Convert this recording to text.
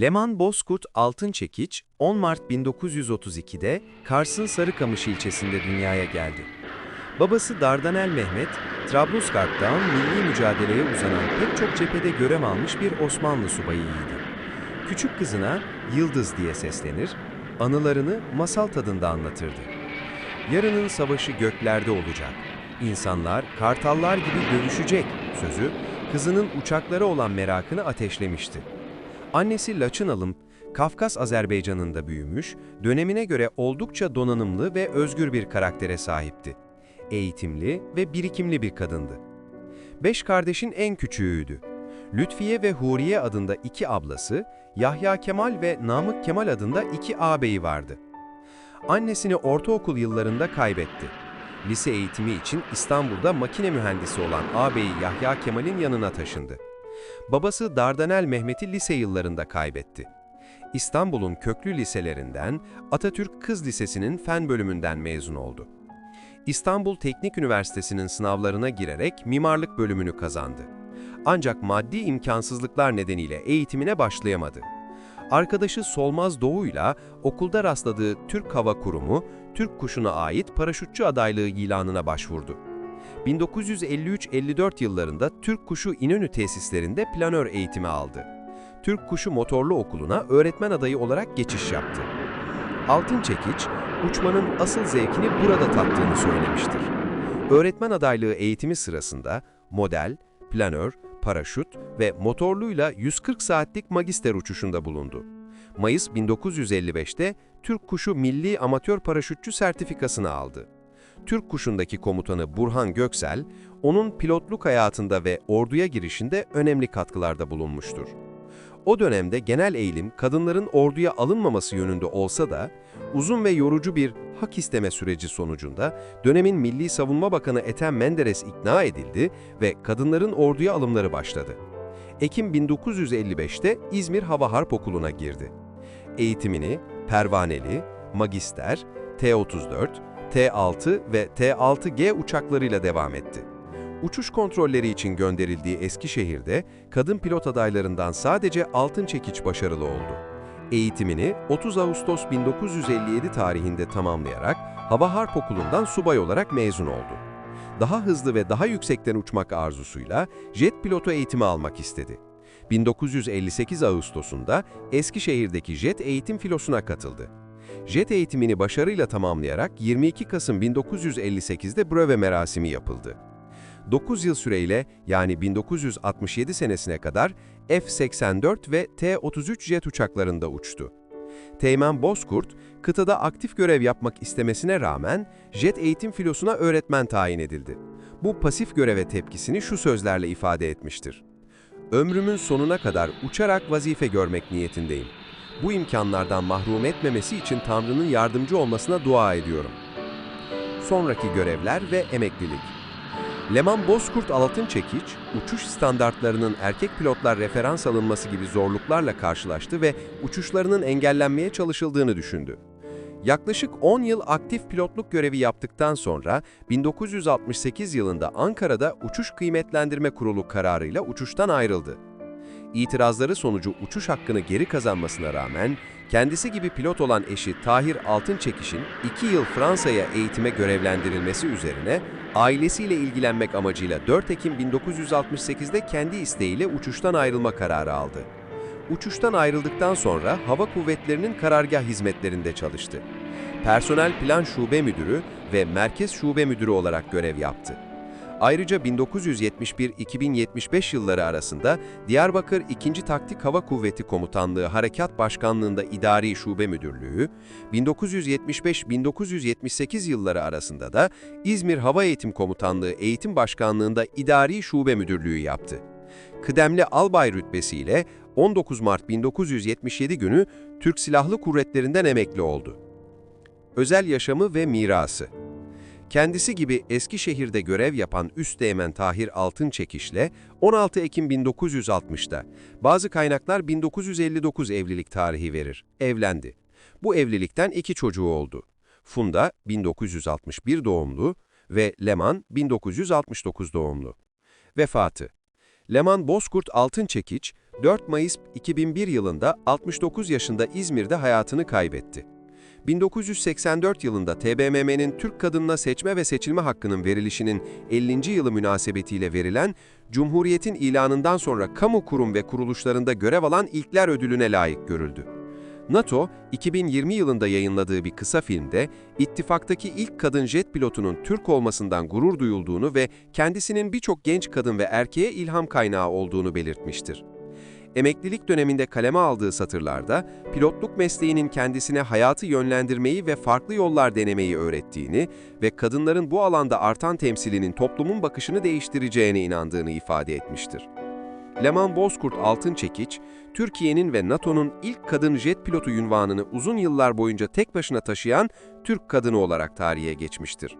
Leman Bozkurt Altınçekiç, 10 Mart 1932'de Kars'ın Sarıkamış ilçesinde dünyaya geldi. Babası Dardanel Mehmet, Trablusgarp'tan milli mücadeleye uzanan pek çok cephede görev almış bir Osmanlı subayıydı. Küçük kızına Yıldız diye seslenir, anılarını masal tadında anlatırdı. Yarının savaşı göklerde olacak. İnsanlar kartallar gibi dövüşecek sözü kızının uçaklara olan merakını ateşlemişti. Annesi Laçın Alım, Kafkas Azerbaycan'ında büyümüş, dönemine göre oldukça donanımlı ve özgür bir karaktere sahipti. Eğitimli ve birikimli bir kadındı. Beş kardeşin en küçüğüydü. Lütfiye ve Huriye adında iki ablası, Yahya Kemal ve Namık Kemal adında iki ağabeyi vardı. Annesini ortaokul yıllarında kaybetti. Lise eğitimi için İstanbul'da makine mühendisi olan ağabeyi Yahya Kemal'in yanına taşındı. Babası Dardanel Mehmet'i lise yıllarında kaybetti. İstanbul'un köklü liselerinden Atatürk Kız Lisesi'nin fen bölümünden mezun oldu. İstanbul Teknik Üniversitesi'nin sınavlarına girerek mimarlık bölümünü kazandı. Ancak maddi imkansızlıklar nedeniyle eğitimine başlayamadı. Arkadaşı Solmaz Doğu'yla okulda rastladığı Türk Hava Kurumu, Türk Kuşu'na ait paraşütçü adaylığı ilanına başvurdu. 1953-54 yıllarında Türk Kuşu İnönü tesislerinde planör eğitimi aldı. Türk Kuşu Motorlu Okulu'na öğretmen adayı olarak geçiş yaptı. Altın Çekiç, uçmanın asıl zevkini burada tattığını söylemiştir. Öğretmen adaylığı eğitimi sırasında model, planör, paraşüt ve motorluyla 140 saatlik magister uçuşunda bulundu. Mayıs 1955'te Türk Kuşu Milli Amatör Paraşütçü sertifikasını aldı. Türk Kuşu'ndaki komutanı Burhan Göksel, onun pilotluk hayatında ve orduya girişinde önemli katkılarda bulunmuştur. O dönemde genel eğilim kadınların orduya alınmaması yönünde olsa da, uzun ve yorucu bir hak isteme süreci sonucunda dönemin Milli Savunma Bakanı Ethem Menderes ikna edildi ve kadınların orduya alımları başladı. Ekim 1955'te İzmir Hava Harp Okulu'na girdi. Eğitimini Pervaneli, Magister, T-34, T-6 ve T-6G uçaklarıyla devam etti. Uçuş kontrolleri için gönderildiği Eskişehir'de kadın pilot adaylarından sadece Altın Çekiç başarılı oldu. Eğitimini 30 Ağustos 1957 tarihinde tamamlayarak Hava Harp Okulu'ndan subay olarak mezun oldu. Daha hızlı ve daha yüksekten uçmak arzusuyla jet pilotu eğitimi almak istedi. 1958 Ağustos'unda Eskişehir'deki jet eğitim filosuna katıldı. Jet eğitimini başarıyla tamamlayarak 22 Kasım 1958'de bröve merasimi yapıldı. 9 yıl süreyle yani 1967 senesine kadar F-84 ve T-33 jet uçaklarında uçtu. Teğmen Bozkurt, kıtada aktif görev yapmak istemesine rağmen jet eğitim filosuna öğretmen tayin edildi. Bu pasif göreve tepkisini şu sözlerle ifade etmiştir. Ömrümün sonuna kadar uçarak vazife görmek niyetindeyim. Bu imkanlardan mahrum etmemesi için Tanrı'nın yardımcı olmasına dua ediyorum. Sonraki görevler ve emeklilik. Leman Bozkurt Altın Çekiç, uçuş standartlarının erkek pilotlar referans alınması gibi zorluklarla karşılaştı ve uçuşlarının engellenmeye çalışıldığını düşündü. Yaklaşık 10 yıl aktif pilotluk görevi yaptıktan sonra 1968 yılında Ankara'da Uçuş Kıymetlendirme Kurulu kararıyla uçuştan ayrıldı. İtirazları sonucu uçuş hakkını geri kazanmasına rağmen kendisi gibi pilot olan eşi Tahir Altınçekiş'in 2 yıl Fransa'ya eğitime görevlendirilmesi üzerine ailesiyle ilgilenmek amacıyla 4 Ekim 1968'de kendi isteğiyle uçuştan ayrılma kararı aldı. Uçuştan ayrıldıktan sonra Hava Kuvvetleri'nin karargah hizmetlerinde çalıştı. Personel Plan Şube Müdürü ve Merkez Şube Müdürü olarak görev yaptı. Ayrıca 1971-2075 yılları arasında Diyarbakır 2. Taktik Hava Kuvveti Komutanlığı Harekat Başkanlığında İdari Şube Müdürlüğü, 1975-1978 yılları arasında da İzmir Hava Eğitim Komutanlığı Eğitim Başkanlığında İdari Şube Müdürlüğü yaptı. Kıdemli albay rütbesiyle 19 Mart 1977 günü Türk Silahlı Kuvvetleri'nden emekli oldu. Özel yaşamı ve mirası Kendisi gibi Eskişehir'de görev yapan Üsteğmen Tahir Altınçekiş'le 16 Ekim 1960'da, bazı kaynaklar 1959 evlilik tarihi verir, evlendi. Bu evlilikten iki çocuğu oldu. Funda 1961 doğumlu ve Leman 1969 doğumlu. Vefatı Leman Bozkurt Altınçekiç, 4 Mayıs 2001 yılında 69 yaşında İzmir'de hayatını kaybetti. 1984 yılında TBMM'nin Türk kadınına seçme ve seçilme hakkının verilişinin 50. yılı münasebetiyle verilen Cumhuriyet'in ilanından sonra kamu kurum ve kuruluşlarında görev alan ilkler ödülüne layık görüldü. NATO, 2020 yılında yayınladığı bir kısa filmde, ittifaktaki ilk kadın jet pilotunun Türk olmasından gurur duyulduğunu ve kendisinin birçok genç kadın ve erkeğe ilham kaynağı olduğunu belirtmiştir. Emeklilik döneminde kaleme aldığı satırlarda, pilotluk mesleğinin kendisine hayatı yönlendirmeyi ve farklı yollar denemeyi öğrettiğini ve kadınların bu alanda artan temsilinin toplumun bakışını değiştireceğine inandığını ifade etmiştir. Leman Bozkurt Altınçekiç, Türkiye'nin ve NATO'nun ilk kadın jet pilotu ünvanını uzun yıllar boyunca tek başına taşıyan Türk kadını olarak tarihe geçmiştir.